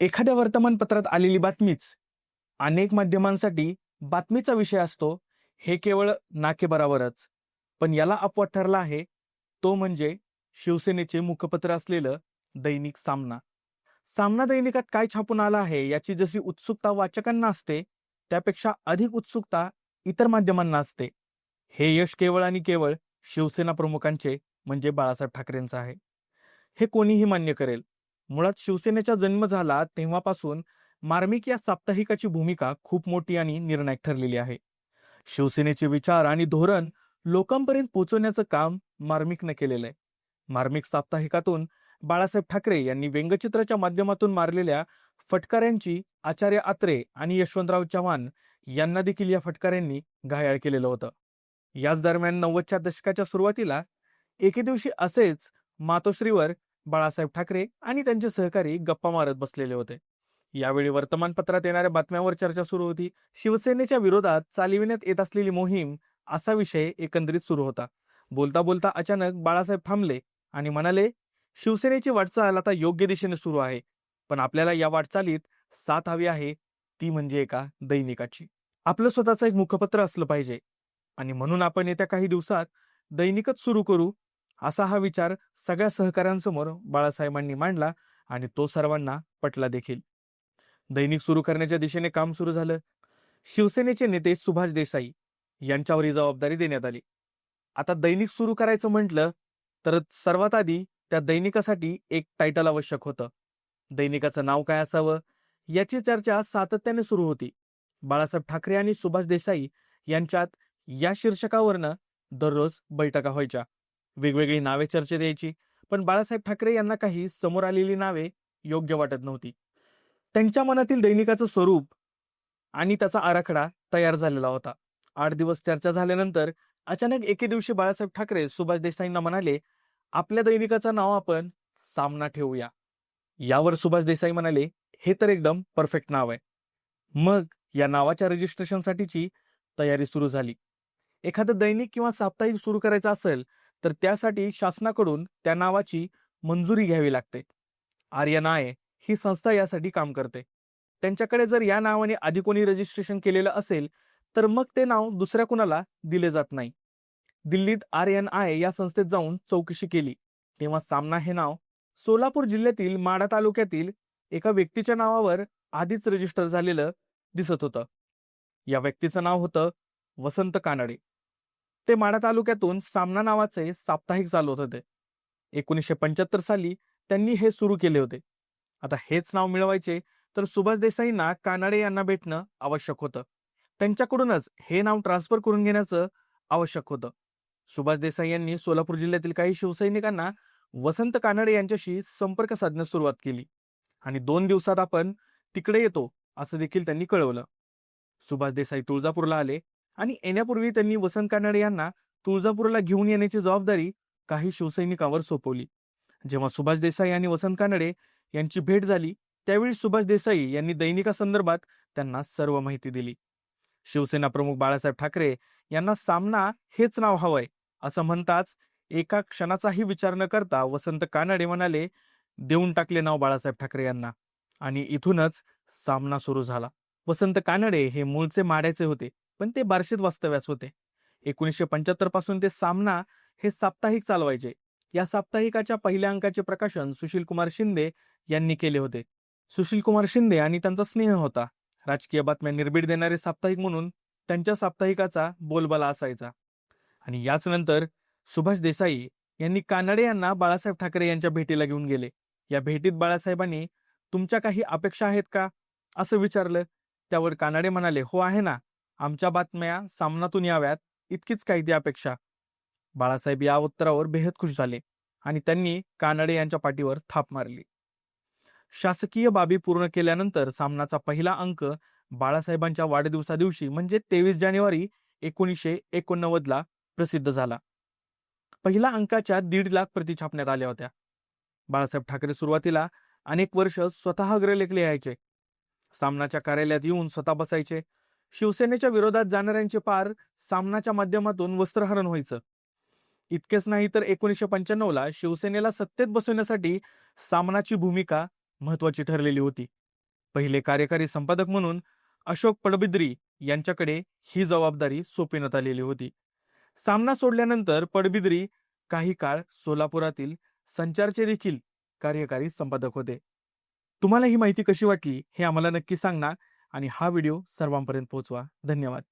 एखाद्या वर्तमानपत्रात आलेली बातमीच अनेक माध्यमांसाठी बातमीचा विषय असतो हे केवळ नाकेबराबरच. पण याला अपवाद ठरला आहे तो म्हणजे शिवसेनेचे मुखपत्र असलेलं दैनिक सामना. सामना दैनिकात काय छापून आलं आहे याची जशी उत्सुकता वाचकांना असते त्यापेक्षा अधिक उत्सुकता इतर माध्यमांना असते. हे यश केवळ आणि केवळ शिवसेना प्रमुखांचे म्हणजे बाळासाहेब ठाकरेंचं आहे. हे कोणीही मान्य करेल. मुळात शिवसेनेचा जन्म झाला तेव्हापासून मार्मिक या साप्ताहिकाची भूमिका खूप मोठी आणि निर्णायक ठरलेली आहे. शिवसेनेचे विचार आणि धोरण लोकांपर्यंत पोहोचवण्याचं काम मार्मिकनं केलेलं आहे. मार्मिक साप्ताहिकातून बाळासाहेब ठाकरे यांनी व्यंगचित्राच्या माध्यमातून मारलेल्या फटकाऱ्यांची आचार्य आत्रे आणि यशवंतराव चव्हाण यांना देखील या फटकाऱ्यांनी घायाळ केलेलं होतं. याच दरम्यान नव्वदच्या दशकाच्या सुरुवातीला एके दिवशी असेच मातोश्रीवर बाळासाहेब ठाकरे आणि त्यांचे सहकारी गप्पा मारत बसलेले होते. यावेळी वर्तमानपत्रात येणाऱ्या बातम्यांवर चर्चा सुरू होती. शिवसेनेच्या विरोधात चालविण्यात येत असलेली मोहीम असा विषय एकंदरीत सुरू होता. बोलता बोलता अचानक बाळासाहेब थांबले आणि म्हणाले शिवसेनेची वाटचाल आता योग्य दिशेने सुरू आहे. पण आपल्याला या वाटचालीत साथ हवी आहे. ती म्हणजे एका दैनिकाची. आपलं स्वतःचं एक मुखपत्र असलं पाहिजे. आणि म्हणून आपण येत्या काही दिवसात दैनिकच सुरू करू असा हा विचार सगळ्या सहकाऱ्यांसमोर बाळासाहेबांनी मांडला आणि तो सर्वांना पटला देखील. दैनिक सुरू करण्याच्या दिशेने काम सुरू झालं. शिवसेनेचे नेते सुभाष देसाई यांच्यावर ही जबाबदारी देण्यात आली. आता दैनिक सुरू करायचं म्हटलं तर सर्वात आधी त्या दैनिकासाठी एक टायटल आवश्यक होतं. दैनिकाचं नाव काय असावं? याची चर्चा सातत्याने सुरू होती. बाळासाहेब ठाकरे आणि सुभाष देसाई यांच्यात या शीर्षकावरनं दररोज बैठका व्हायच्या. वेगवेगळी नावे चर्चेत यायची. पण बाळासाहेब ठाकरे यांना काही समोर आलेली नावे योग्य वाटत नव्हती. त्यांच्या मनातील दैनिकाचं स्वरूप आणि त्याचा आराखडा तयार झालेला होता. आठ दिवस चर्चा झाल्यानंतर अचानक एके दिवशी बाळासाहेब ठाकरे सुभाष देसाईंना म्हणाले आपल्या दैनिकाचं नाव आपण सामना ठेवूया. यावर सुभाष देसाई म्हणाले हे तर एकदम परफेक्ट नाव आहे. मग या नावाच्या रजिस्ट्रेशनसाठीची तयारी सुरू झाली. एखादं दैनिक किंवा साप्ताहिक सुरू करायचं असेल तर त्यासाठी शासनाकडून त्या नावाची मंजुरी घ्यावी लागते. आर्यन आय ही संस्था यासाठी काम करते. त्यांच्याकडे जर या नावाने आधी कोणी रजिस्ट्रेशन केलेलं असेल तर मग ते नाव दुसऱ्या कुणाला दिले जात नाही. दिल्लीत आर एन आय या संस्थेत जाऊन चौकशी केली. तेव्हा सामना हे नाव सोलापूर जिल्ह्यातील माडा तालुक्यातील एका व्यक्तीच्या नावावर आधीच रजिस्टर झालेलं दिसत होतं. या व्यक्तीचं नाव होतं वसंत कानडे. ते माढा तालुक्यातून सामना नावाचे साप्ताहिक चालवत होते एकोणीसशे पंच्याहत्तर साली त्यांनी हे सुरू केले होते. आता हेच नाव मिळवायचे तर सुभाष देसाईंना कानाडे यांना भेटणं आवश्यक होतं. त्यांच्याकडूनच हे नाव ट्रान्सफर करून घेण्याचं आवश्यक होतं. सुभाष देसाई यांनी सोलापूर जिल्ह्यातील काही शिवसैनिकांना वसंत कानडे यांच्याशी संपर्क साधण्यास सुरुवात केली. आणि दोन दिवसात आपण तिकडे येतो असं देखील त्यांनी कळवलं. सुभाष देसाई तुळजापूरला आले. आणि येण्यापूर्वी त्यांनी वसंत कानडे यांना तुळजापूरला घेऊन येण्याची जबाबदारी काही शिवसैनिकांवर सोपवली. जेव्हा सुभाष देसाई आणि वसंत कानडे यांची भेट झाली त्यावेळी सुभाष देसाई यांनी दैनिकासंदर्भात त्यांना सर्व माहिती दिली. शिवसेना प्रमुख बाळासाहेब ठाकरे यांना सामना हेच नाव हवंय असं म्हणताच एका क्षणाचाही विचार न करता वसंत कानडे म्हणाले देऊन टाकले नाव बाळासाहेब ठाकरे यांना. आणि इथूनच सामना सुरू झाला. वसंत कानडे हे मूळचे माड्याचे होते. पण ते बार्शीत वास्तव्यास होते. एकोणीसशे पंच्याहत्तरपासून ते सामना हे साप्ताहिक चालवायचे. या साप्ताहिकाच्या पहिल्या अंकाचे प्रकाशन सुशील कुमार शिंदे यांनी केले होते. सुशील कुमार शिंदे आणि त्यांचा स्नेह होता. राजकीय बातम्या निर्भीड देणारे साप्ताहिक म्हणून त्यांच्या साप्ताहिकाचा बोलबाला असायचा. आणि याच नंतर सुभाष देसाई यांनी कानडे यांना बाळासाहेब ठाकरे यांच्या भेटीला घेऊन गेले. या भेटीत बाळासाहेबांनी तुमच्या काही अपेक्षा आहेत का? असं विचारलं. त्यावर कानडे म्हणाले हो आहे ना. आमच्या बातम्या सामनातून याव्यात इतकीच काही ती अपेक्षा. बाळासाहेब या उत्तरावर बेहद खुश झाले आणि त्यांनी कानडे यांच्या पाठीवर थाप मारली. शासकीय बाबी पूर्ण केल्यानंतर सामनाचा पहिला अंक बाळासाहेबांच्या वाढदिवसा दिवशी म्हणजे तेवीस जानेवारी एकोणीसशे एकोणनव्वद ला प्रसिद्ध झाला. पहिल्या अंकाच्या दीड लाख प्रती छापण्यात आल्या होत्या. बाळासाहेब ठाकरे सुरुवातीला अनेक वर्ष स्वतः अग्रलेख लिहायचे सामनाच्या कार्यालयात येऊन स्वतः बसायचे. शिवसेनेच्या विरोधात जाणाऱ्यांचे पार सामनाच्या माध्यमातून वस्त्रहरण व्हायचं. इतकेच नाही तर एकोणीसशे पंच्याण्णव ला शिवसेनेला सत्तेत बसवण्यासाठी सामनाची भूमिका महत्वाची ठरलेली होती. पहिले कार्यकारी संपादक म्हणून अशोक पडबिद्री यांच्याकडे ही जबाबदारी सोपविण्यात आलेली होती. सामना सोडल्यानंतर पडबिद्री काही काळ सोलापुरातील संचारचे देखील कार्यकारी संपादक होते. तुम्हाला ही माहिती कशी वाटली हे आम्हाला नक्की सांगणार आणि हा व्हिडिओ सर्वांपर्यंत पोहोचवा. धन्यवाद.